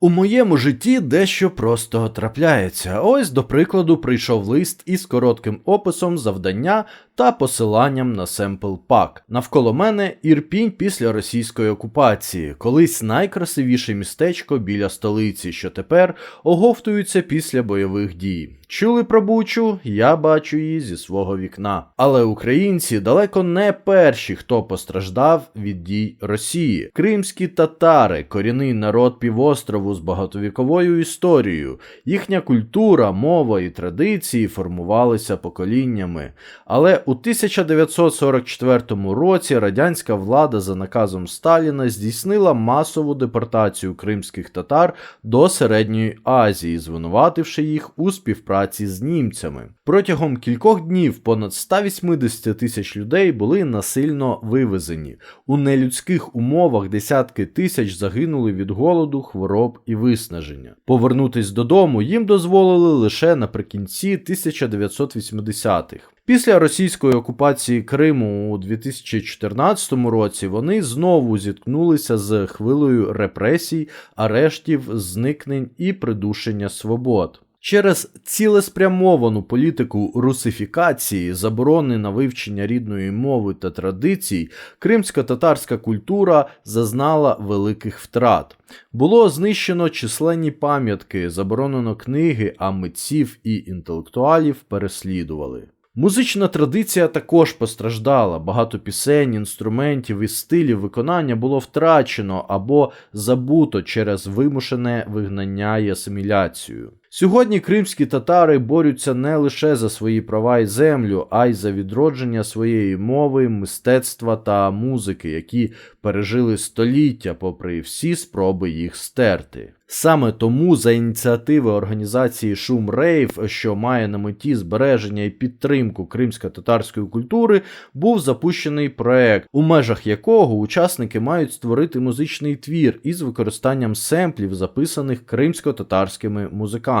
У моєму житті дещо просто трапляється. Ось, до прикладу, прийшов лист із коротким описом завдання та посиланням на семпл пак. Навколо мене Ірпінь після російської окупації, колись найкрасивіше містечко біля столиці, що тепер оговтуються після бойових дій. Чули про Бучу? Я бачу її зі свого вікна. Але українці далеко не перші, хто постраждав від дій Росії. Кримські татари, корінний народ півострову з багатовіковою історією. Їхня культура, мова і традиції формувалися поколіннями. Але у 1944 році радянська влада за наказом Сталіна здійснила масову депортацію кримських татар до Середньої Азії, звинувативши їх у співпраці з німцями. Протягом кількох днів понад 180 тисяч людей були насильно вивезені. У нелюдських умовах десятки тисяч загинули від голоду, хвороб і виснаження. Повернутись додому їм дозволили лише наприкінці 1980-х. Після російської окупації Криму у 2014 році вони знову зіткнулися з хвилею репресій, арештів, зникнень і придушення свобод. Через цілеспрямовану політику русифікації, заборони на вивчення рідної мови та традицій, кримсько-татарська культура зазнала великих втрат. Було знищено численні пам'ятки, заборонено книги, а митців і інтелектуалів переслідували. Музична традиція також постраждала. Багато пісень, інструментів і стилів виконання було втрачено або забуто через вимушене вигнання і асиміляцію. Сьогодні кримські татари борються не лише за свої права і землю, а й за відродження своєї мови, мистецтва та музики, які пережили століття, попри всі спроби їх стерти. Саме тому за ініціативи організації Шум Рейв, що має на меті збереження і підтримку кримсько-татарської культури, був запущений проект, у межах якого учасники мають створити музичний твір із використанням семплів, записаних кримсько-татарськими музикантами.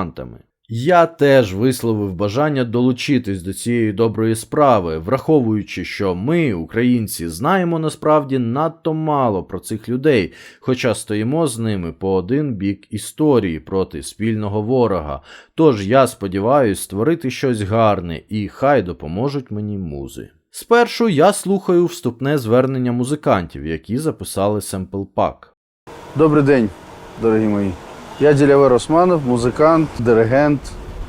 Я теж висловив бажання долучитись до цієї доброї справи, враховуючи, що ми, українці, знаємо насправді надто мало про цих людей, хоча стоїмо з ними по один бік історії проти спільного ворога. Тож я сподіваюся створити щось гарне і хай допоможуть мені музи. Спершу я слухаю вступне звернення музикантів, які записали семпл пак. Добрий день, дорогі мої. Я Ділявер Османов, музикант, диригент,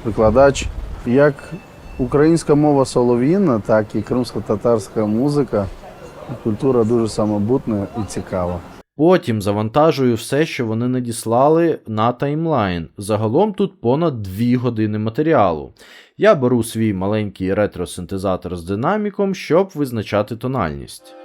викладач. Як українська мова солов'їна, так і кримсько-татарська музика, культура дуже самобутна і цікава. Потім завантажую все, що вони надіслали на таймлайн. Загалом тут понад 2 години матеріалу. Я беру свій маленький ретро-синтезатор з динаміком, щоб визначати тональність.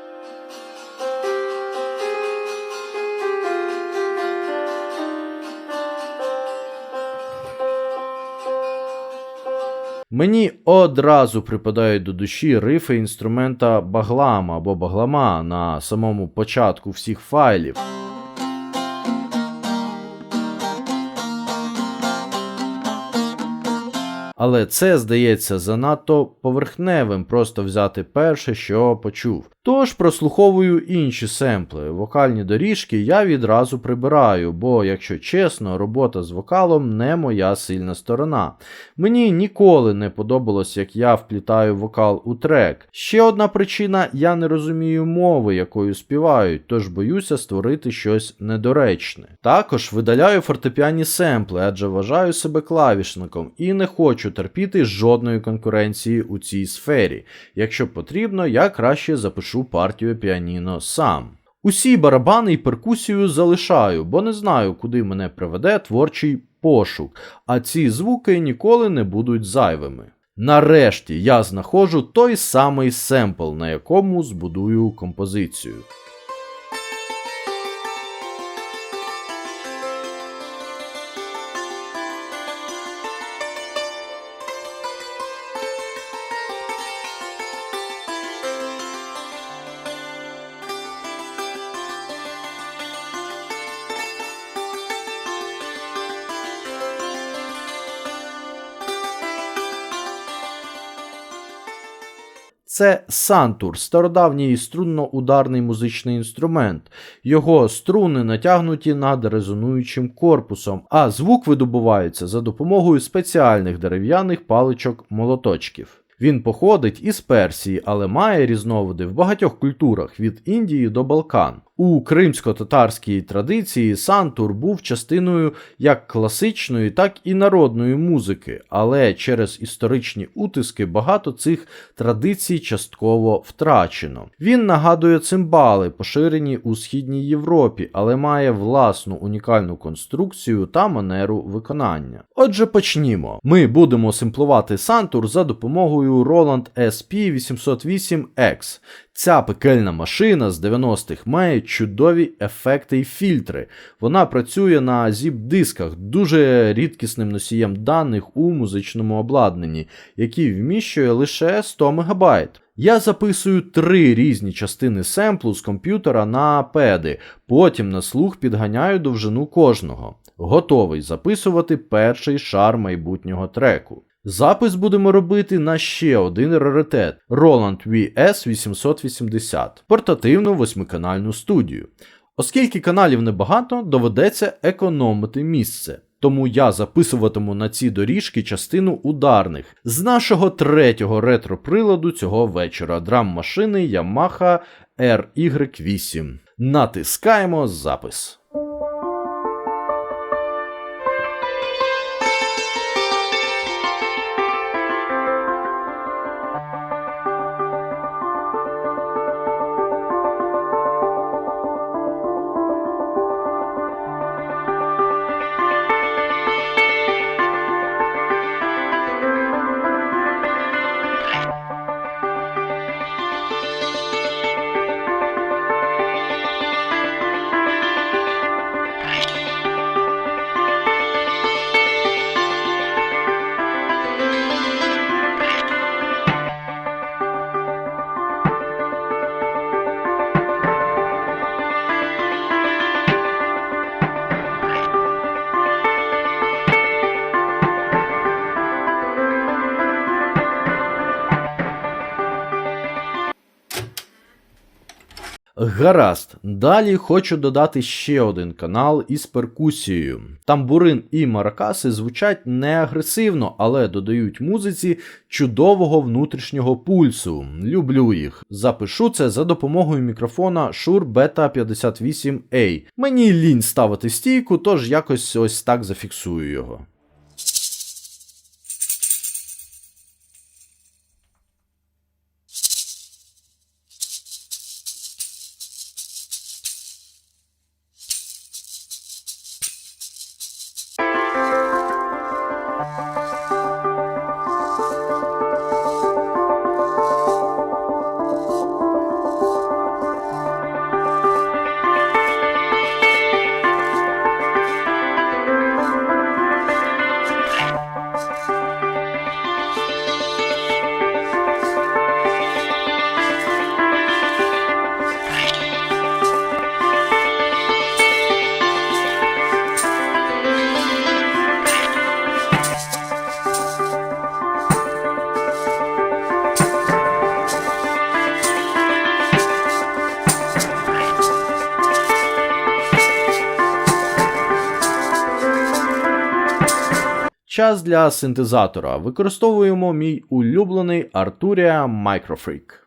Мені одразу припадають до душі рифи інструмента баглама або баглама на самому початку всіх файлів. Але це здається занадто поверхневим просто взяти перше, що почув. Тож прослуховую інші семпли. Вокальні доріжки я відразу прибираю, бо, якщо чесно, робота з вокалом не моя сильна сторона. Мені ніколи не подобалось, як я вплітаю вокал у трек. Ще одна причина я не розумію мови, якою співають, тож боюся створити щось недоречне. Також видаляю фортепіані семпли, адже вважаю себе клавішником і не хочу терпіти жодної конкуренції у цій сфері. Якщо потрібно, я краще запишу партію піаніно сам. Усі барабани і перкусію залишаю, бо не знаю, куди мене приведе творчий пошук, а ці звуки ніколи не будуть зайвими. Нарешті я знаходжу той самий семпл, на якому збудую композицію. Це сантур, стародавній струнно-ударний музичний інструмент. Його струни натягнуті над резонуючим корпусом, а звук видобувається за допомогою спеціальних дерев'яних паличок молоточків. Він походить із Персії, але має різновиди в багатьох культурах від Індії до Балкан. У кримсько-татарській традиції сантур був частиною як класичної, так і народної музики, але через історичні утиски багато цих традицій частково втрачено. Він нагадує цимбали, поширені у східній Європі, але має власну унікальну конструкцію та манеру виконання. Отже, почнімо. Ми будемо симплувати сантур за допомогою Roland SP808X. Ця пекельна машина з 90-х має чудові ефекти і фільтри. Вона працює на зіп-дисках, дуже рідкісним носієм даних у музичному обладнанні, який вміщує лише 100 МБ. Я записую три різні частини семплу з комп'ютера на педи, потім на слух підганяю довжину кожного. Готовий записувати перший шар майбутнього треку. Запис будемо робити на ще один раритет Roland VS880 портативну восьмиканальну студію. Оскільки каналів небагато, доведеться економити місце. Тому я записуватиму на ці доріжки частину ударних з нашого третього ретро-приладу цього вечора драм-машини Yamaha RY8. Натискаємо запис. Гаразд, далі хочу додати ще один канал із перкусією. Тамбурин і маракаси звучать не агресивно, але додають музиці чудового внутрішнього пульсу. Люблю їх. Запишу це за допомогою мікрофона Shure Beta 58A. Мені лінь ставити стійку, тож якось ось так зафіксую його. Час для синтезатора. Використовуємо мій улюблений Arturia Microfreak.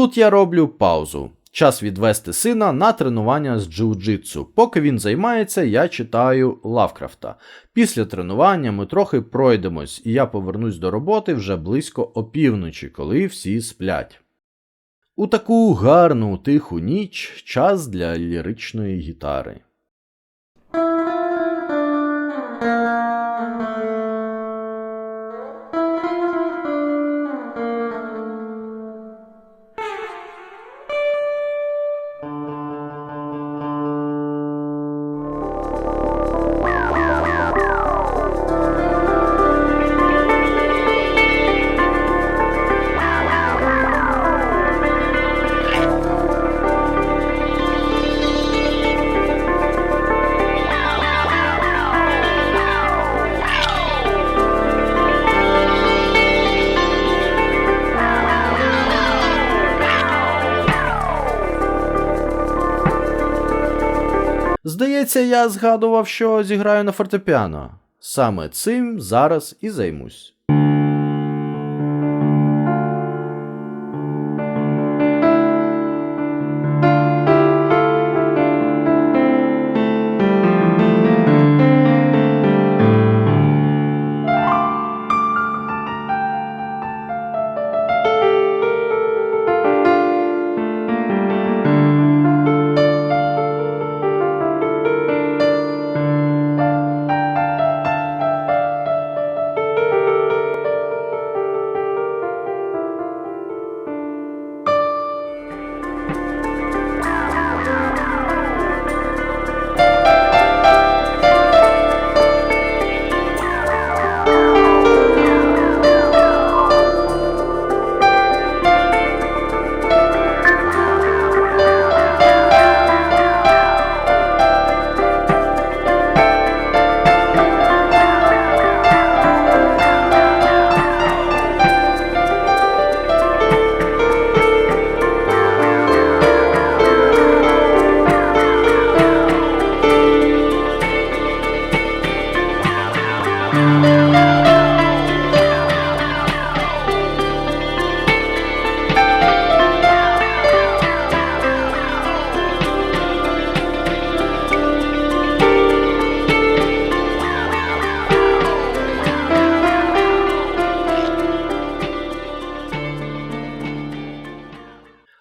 Тут я роблю паузу. Час відвести сина на тренування з джиу-джитсу. Поки він займається, я читаю Лавкрафта. Після тренування ми трохи пройдемось, і я повернусь до роботи вже близько опівночі, коли всі сплять. У таку гарну тиху ніч час для ліричної гітари. Здається, я згадував, що зіграю на фортепіано. Саме цим зараз і займусь.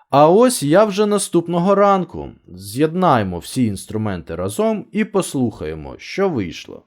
А ось я вже наступного ранку. З'єднаємо всі інструменти разом і послухаємо, що вийшло.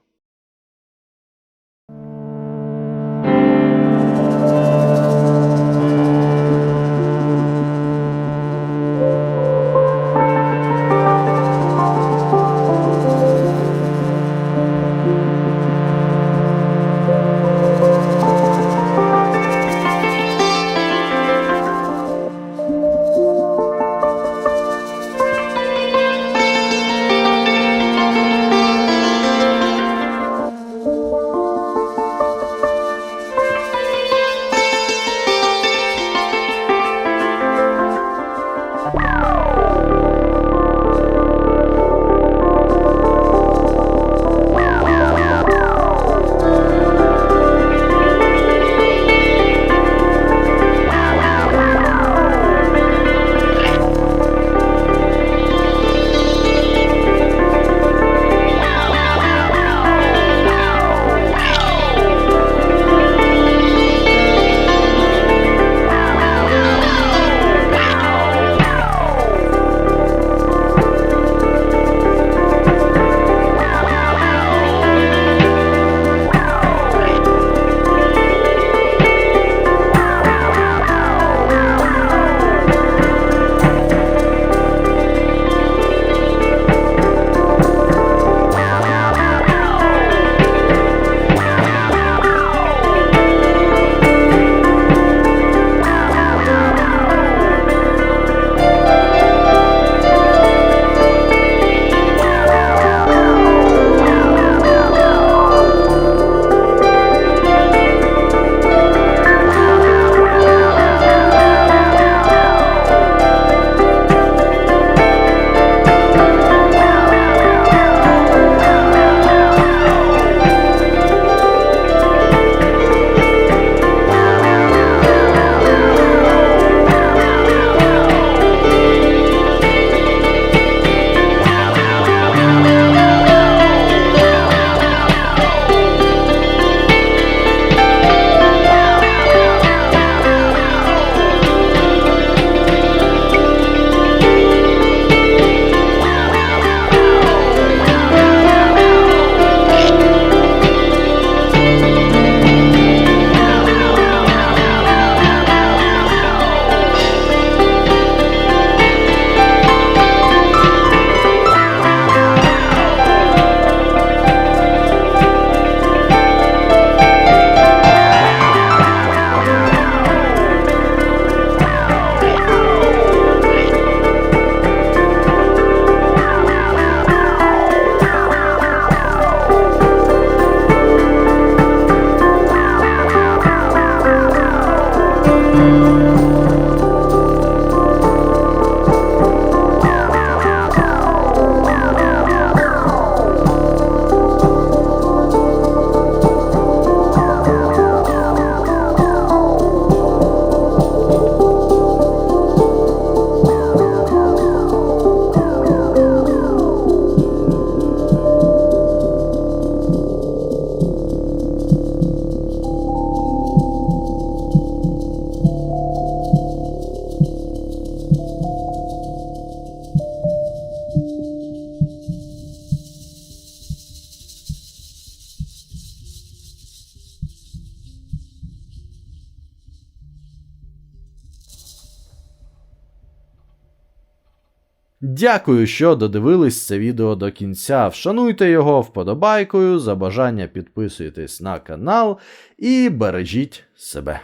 Дякую, що додивились це відео до кінця. Вшануйте його вподобайкою, за бажання підписуйтесь на канал і бережіть себе.